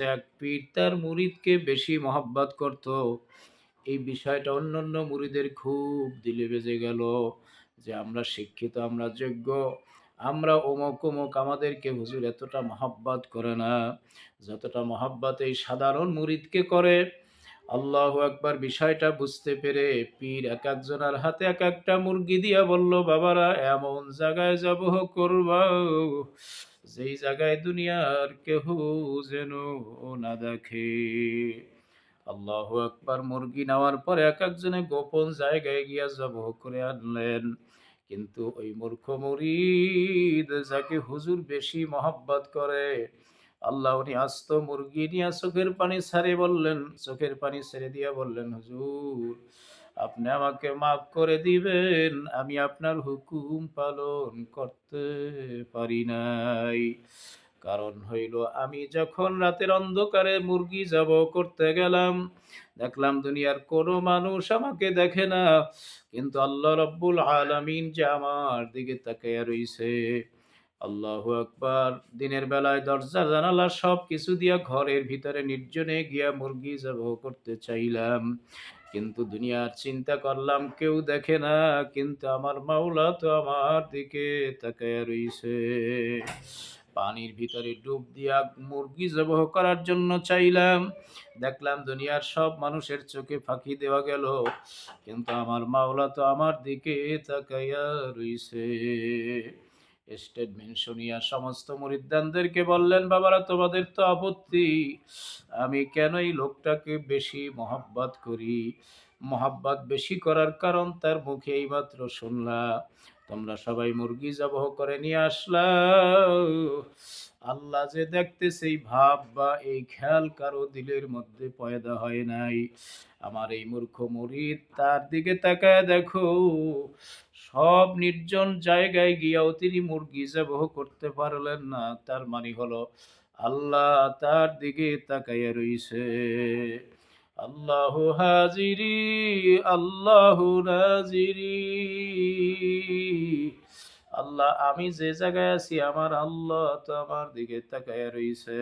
এক পীর তার মুরিদকে বেশি মহাব্বাত করত। এই বিষয়টা অন্য অন্য মুরিদের খুব দিলে বেজে গেল যে আমরা শিক্ষিত, আমরা যোগ্য, আমরা অমুক, অমুক আমাদেরকে হুজুর এতটা মহাব্বাত করে না। যতটা মহাব্বাত এই সাধারণ মুরিদকে করে। আল্লাহু একবার বিষয়টা বুঝতে পেরে পীর এক একজনের হাতে এক একটা মুরগি দিয়া বলল, "বাবারা এমন জায়গায় জবহ করবা যেই জায়গায় দুনিয়ার কেহ যেন না দেখে।" আল্লাহু একবার মুরগি নেওয়ার পরে এক একজনে গোপন জায়গায় গিয়া জবহ করে আনলেন। কিন্তু ওই মূর্খ মুরিদ যাকে হুজুর বেশি মহাব্বত করে আল্লাহ উনি আস্ত মুরগি নিয়ে চোখের পানি ছাড়ে বললেন, চোখের পানি ছেড়ে দিয়া বললেন, হুজুর, আপনি আমাকে মাফ করে দিবেন, আমি আপনার হুকুম পালন করতে পারি নাই। কারণ হইল, আমি যখন রাতের অন্ধকারে মুরগি যাব করতে গেলাম, দেখলাম দুনিয়ার কোনো মানুষ আমাকে দেখে না, কিন্তু আল্লাহ রব্বুল আলামিন যে আমার দিকে তাকাইয়া রইছে। আল্লাহু আকবার, দিনের বেলায় দরজা, জানালা সব কিছু দিয়া ঘরের ভিতরে নির্জনে গিয়া মুরগি জবাহ করতে চাইলাম। কিন্তু দুনিয়ার চিন্তা করলাম, কেউ দেখে না, কিন্তু আমার মাওলা তো আমার দিকে তাকায়া রইছে। পানির ভিতরে ডুব দিয়া মুরগি জবহ করার জন্য চাইলাম। দেখলাম দুনিয়ার সব মানুষের চোখে ফাঁকি দেওয়া গেল, কিন্তু আমার মাওলা তো আমার দিকে তাকাইয়া রইছে। স্টেটমেন্ট শুনিয়া সমস্ত মুরিদ্দানদেরকে বললেন, বাবারা, তোমাদের তো আপত্তি। আমি কেন এই লোকটাকে বেশি মহাব্বত করি? মহাব্বত বেশি করার কারণ তার মুখে এইমাত্র শুনলা তোমরা সবাই মুরগি জবহ করে নিয়ে আসলা। আল্লাহ যে দেখতেছে এই ভাব বা এই খেয়াল কারও দিলের মধ্যে পয়দা হয় নাই। আমার এই মূর্খ মুরিদ তার দিকে তাকায় দেখো, সব নির্জন জায়গায় গিয়াও তিনি মুরগি জবহ করতে পারলেন না। তার মানে হলো, আল্লাহ তার দিকে তাকাইয়া রইছে। আল্লাহ হাজিরি, আল্লাহ নাজিরি। আল্লাহ, আমি যে জায়গায় আছি, আমার আল্লাহ তো আমার দিকে তাকায় রইছে।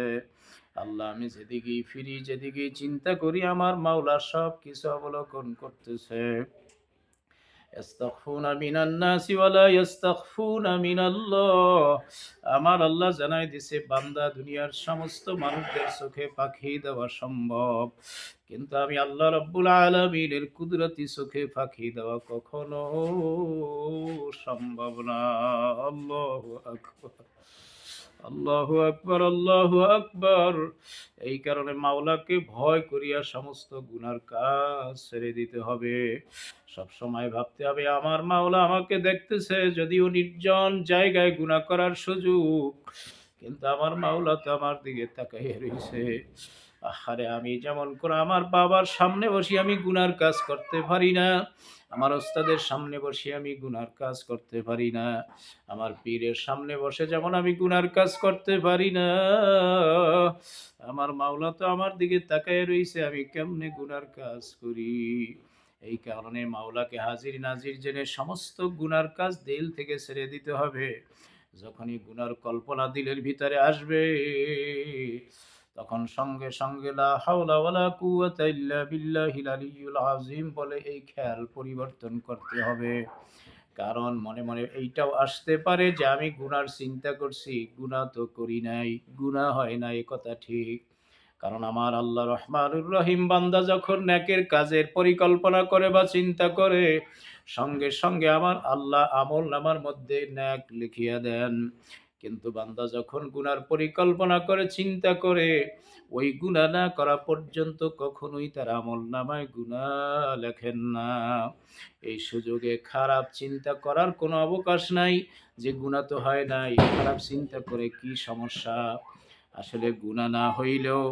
আল্লাহ, আমি যেদিকে ফিরি যেদিকে চিন্তা করি, আমার মাওলা সব কিছু অবলোকন করতেছে। ইয়াস্তাগফুনা মিনান নাসি ওয়ালা ইয়াস্তাগফুনা মিনাল্লাহ আমার আল্লাহ জানাই দিছে বান্দা দুনিয়ার সমস্ত মানুষদের চোখে পাখি দেওয়া সম্ভব। কিন্তু আমি আল্লাহ রাব্বুল আলামিনের কুদরতি চোখে পাখি দেওয়া কখনো সম্ভব না। আল্লাহু আকবার। আল্লাহু আকবর, আল্লাহ আকবর। এই কারণে মাওলাকে ভয় করিয়া সমস্ত গুনার কাজ ছেড়ে দিতে হবে। সব সময় ভাবতে হবে, আমার মাওলা আমাকে দেখতেছে, যদিও নির্জন জায়গায় গুণা করার সুযোগ, কিন্তু আমার মাওলা তো আমার দিকে তাকাইয়া রইছে। আহারে, আমি যেমন করে আমার বাবার সামনে বসে, আমি গুনার কাজ করতে পারি না। আমার ওস্তাদের সামনে বসে, আমি গুনার কাজ করতে পারি না। আমার পীরের সামনে বসে যেমন আমি গুনার কাজ করতে পারি না। আমার মাওলা তো আমার দিকে তাকায় রইছে, আমি কেমনে গুনার কাজ করি? এই কারণে মাওলাকে হাজির নাজির জেনে সমস্ত গুনার কাজ দিল থেকে ছেড়ে দিতে হবে। যখনই গুনার কল্পনা দিলের ভিতরে আসবে তখন সঙ্গে সঙ্গে লা হাওলা ওয়ালা কুওয়াতা ইল্লা বিল্লাহিল আলিয়্যুল আযীম বলে এই খেয়াল পরিবর্তন করতে হবে। কারণ মনে মনে এইটাও আসতে পারে যে আমি গুনার চিন্তা করছি, গুনাহ তো করি নাই, গুনাহ হয় না, এ কথা ঠিক। কারণ আমার আল্লাহ রহমানুর রহিম বান্দা যখন ন্যাকের কাজের পরিকল্পনা করে বা চিন্তা করে, সঙ্গে সঙ্গে আমার আল্লাহ আমল নামার মধ্যে ন্যাক লিখিয়া দেন। কিন্তু বান্দা যখন গুনার পরিকল্পনা করে, চিন্তা করে, ওই গুণা না করা পর্যন্ত কখনোই তার আমল নামায় গুণা লেখেন না। এই সুযোগে খারাপ চিন্তা করার কোনো অবকাশ নাই, যে গুণা তো হয় নাই, খারাপ চিন্তা করে কি সমস্যা? আসলে গুণা না হইলেও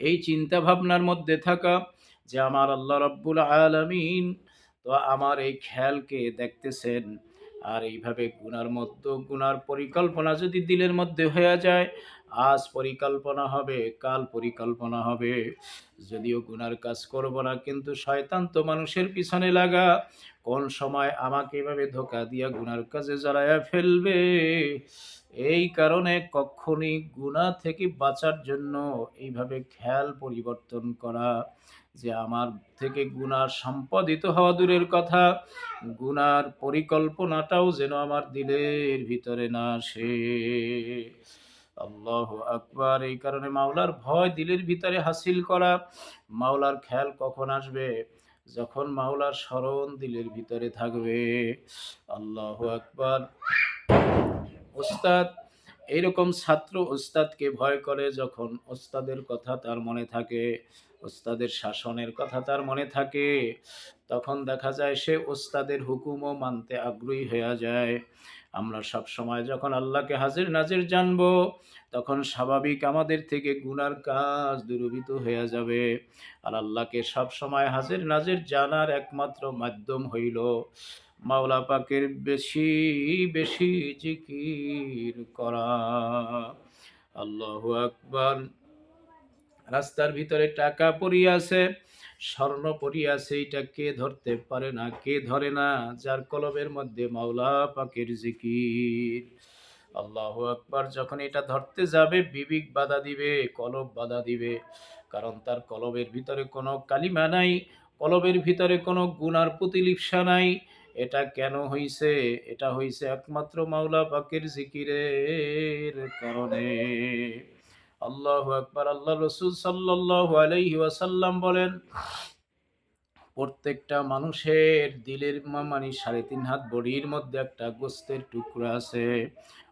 এই চিন্তা ভাবনার মধ্যে থাকা যে আমার আল্লাহ রব্বুল আলামিন, তো আমার এই খেয়ালকে দেখতেছেন। আর এইভাবে গুনার মতো গুনার পরিকল্পনা যদি দিলের মধ্যে হয়ে যায় আজ পরিকল্পনা হবে, কাল পরিকল্পনা হবে। যদিও গুনার কাজ করব না, কিন্তু শয়তান তো মানুষের পিছনে লাগা। কোন সময় আমাকে এভাবে ধোকা দিয়া গুনার কাজে জড়াইয়া ফেলবে? এই কারণে কখনই গুনাহ থেকে বাঁচার জন্য এইভাবে খেয়াল পরিবর্তন করা যে আমার থেকে গুনার সম্পাদিত হওয়া দূরের কথা। গুনার পরিকল্পনাটাও যেন আমার দিলের ভিতরে না আসে। আল্লাহ আকবার। এই কারণে মাওলার ভয় দিলের ভিতরে হাসিল করা। মাওলার খেয়াল কখন আসবে? যখন মাওলার স্মরণ দিলের ভিতরে থাকবে। আল্লাহ আকবার। ওস্তাদ এইরকম ছাত্র ওস্তাদকে ভয় করে যখন ওস্তাদের কথা তার মনে থাকে, ওস্তাদের শাসনের কথা তার মনে থাকে। তখন দেখা যায় সে ওস্তাদের হুকুমও মানতে আগ্রহী হয়ে যায়। আমরা সব সময় যখন আল্লাহকে হাজির নাজির জানব, তখন স্বাভাবিক আমাদের থেকে গুনার কাজ দূরীভূত হয়ে যাবে। আর আল্লাহকে সব সময় হাজির নাজির জানার একমাত্র মাধ্যম হইল মাওলা পাকের বেশি বেশি জিকির করা। আল্লাহ আকবার। রাস্তার ভিতরে টাকা পড়িয়াছে। স্বর্ণ পড়িয়াছে এটা কে ধরতে পারে না, কে ধরে না? যার কলবের মধ্যে মাওলা পাকের জিকির। আল্লাহ আকবার, যখন এটা ধরতে যাবে, বিবিক বাধা দিবে, কলব বাধা দিবে। কারণ তার কলবের ভিতরে কোনো কালিমা নাই, কলবের ভিতরে কোনো গুনার প্রতিলিপসা নাই। এটা কেন হইছে? এটা হইছে একমাত্র মাওলা পাকের জিকিরের কারণে। আল্লাহ আকবার আল্লাহ রসুল সাল্লাহ আলাইহি ওয়াসাল্লাম বলেন, প্রত্যেকটা মানুষের দিলের মানে সাড়ে তিন হাত বডির মধ্যে একটা গোস্তের টুকরা আছে।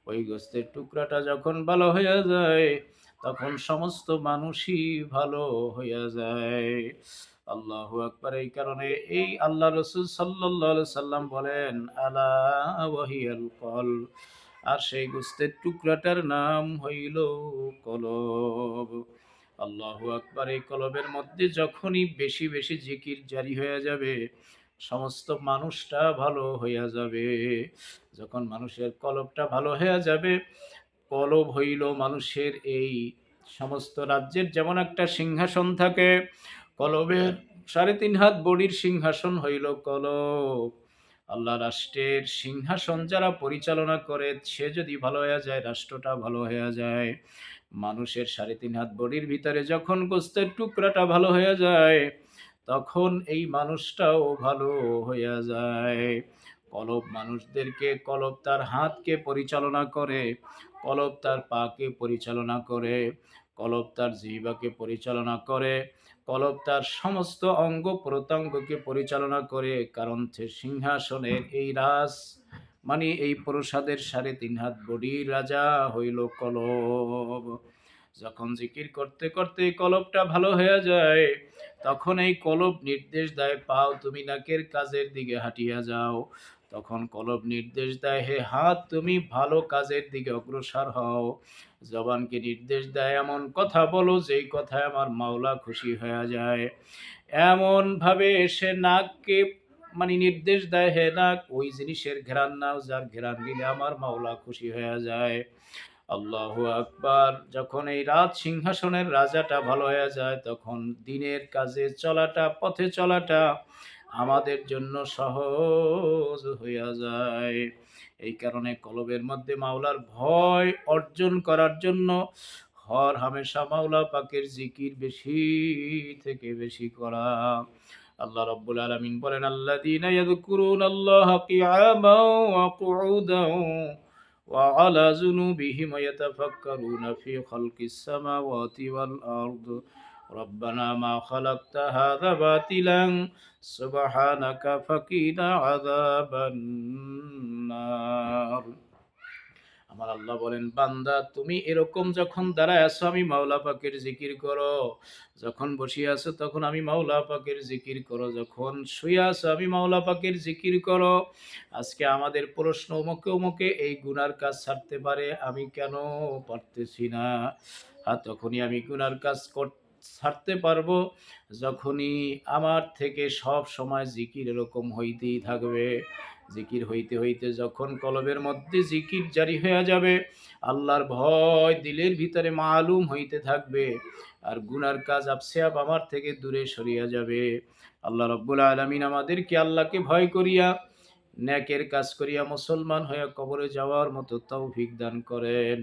ওই গোস্তের টুকরাটা যখন ভালো হয়ে যায়, তখন সমস্ত মানুষই ভালো হইয়া যায়। আল্লাহ আকবার, এই কারণে এই আল্লাহ রসুল সাল্লাহ সাল্লাম বলেন, আলা ওয়াহিয়াল কল আর সেই গোস্তের টুকরাটার নাম হইল কলব। আল্লাহ আকবার, এই কলবের মধ্যে যখনই বেশি বেশি জিকির জারি হয়ে যাবে, সমস্ত মানুষটা ভালো হইয়া যাবে। যখন মানুষের কলবটা ভালো হইয়া যাবে, কলব হইল মানুষের এই সমস্ত রাজ্যের যেমন একটা সিংহাসন থাকে, কলবের সাড়ে তিন হাত বডির সিংহাসন হইল কলব। আল্লাহ রাষ্ট্রের সিংহাসন যারা পরিচালনা করে, সে যদি ভালো হয়ে যায়, রাষ্ট্রটা ভালো হয়ে যায়। মানুষের সাড়ে তিন হাত বডির ভিতরে যখন গোস্তের টুকরাটা ভালো হয়ে যায়, তখন এই মানুষটাও ভালো হয়ে যায়। কলব মানুষদেরকে, কলব তার হাতকে পরিচালনা করে, কলব তার পাকে পরিচালনা করে। কলব তার জিবাকে পরিচালনা করে, কলব তার সমস্ত অঙ্গ প্রত্যঙ্গকে পরিচালনা করে, কারণ সে সিংহাসনের এই রাজ মানে এই প্রসাদের সাড়ে তিন হাত বডির রাজা হইল কলব। যখন জিকির করতে করতে কলবটা ভালো হয়ে যায়, তখন এই কলব নির্দেশ দেয়, পাও তুমি নাকের কাজের দিকে হাঁটিয়া যাও। তখন কলব নির্দেশ দেয়, হে হাত, তুমি ভালো কাজের দিকে অগ্রসর হও। জবানকে নির্দেশ দেয়, এমন কথা বলো, যেই কথায় আমার মাওলা খুশি হয়ে যায়। এমনভাবে সে নাককে মানে নির্দেশ দেয়, হে নাক, ওই জিনিসের ঘেরান নাও, যার ঘেরান নিলে আমার মাওলা খুশি হয়ে যায়। আল্লাহ আকবার। যখন এই রাত সিংহাসনের রাজাটা ভালো হয়ে যায়, তখন দিনের কাজে চলাটা, পথে চলাটা আমাদের জন্য সহজ হইয়া যায় এই কারণে কলবের মধ্যে মাওলার ভয় অর্জন করার জন্য হর হামেশা মাওলা পাকের জিকির বেশি থেকে বেশি করা আল্লাহ রব্বুল আলমিন বলেন আল্লাহ দিন আল্লাহ কিয়ামা ওয়া কুউদাও وعلى ذنوبهم يتفكرون في خلق السماوات والأرض ربنا ما خلقت هذا باطلا سبحانك فقنا عذاب النار আমার আল্লাহ বলেন বান্দা তুমি এরকম যখন দাঁড়ায় আছো আমি মাওলা পাকের জিকির করো যখন বসিয়ে আছো তখন আমি মাওলা পাকের জিকির করো যখন শুয়ে আছো আমি মাওলা পাকের জিকির করো আজকে আমাদের প্রশ্ন ওমকে ওমকে এই গুনার কাজ ছাড়তে পারে আমি কেন পারতেছি না আর তখনই আমি গুনার কাজ কর ছাড়তে পারব যখনই আমার থেকে সব সময় জিকির এরকম হইতেই থাকবে। জিকির হইতে হইতে যখন কলবের মধ্যে জিকির জারি হয়ে যাবে, আল্লাহর ভয় দিলের ভিতরে মালুম হইতে থাকবে আর গুনার কাজ আপসে আপ আমার থেকে দূরে সরিয়া যাবে। আল্লাহ রব্বুল আলমিন আমাদেরকে আল্লাহকে ভয় করিয়া, ন্যাকের কাজ করিয়া মুসলমান হইয়া কবরে যাওয়ার মতো তৌফিক দান করেন।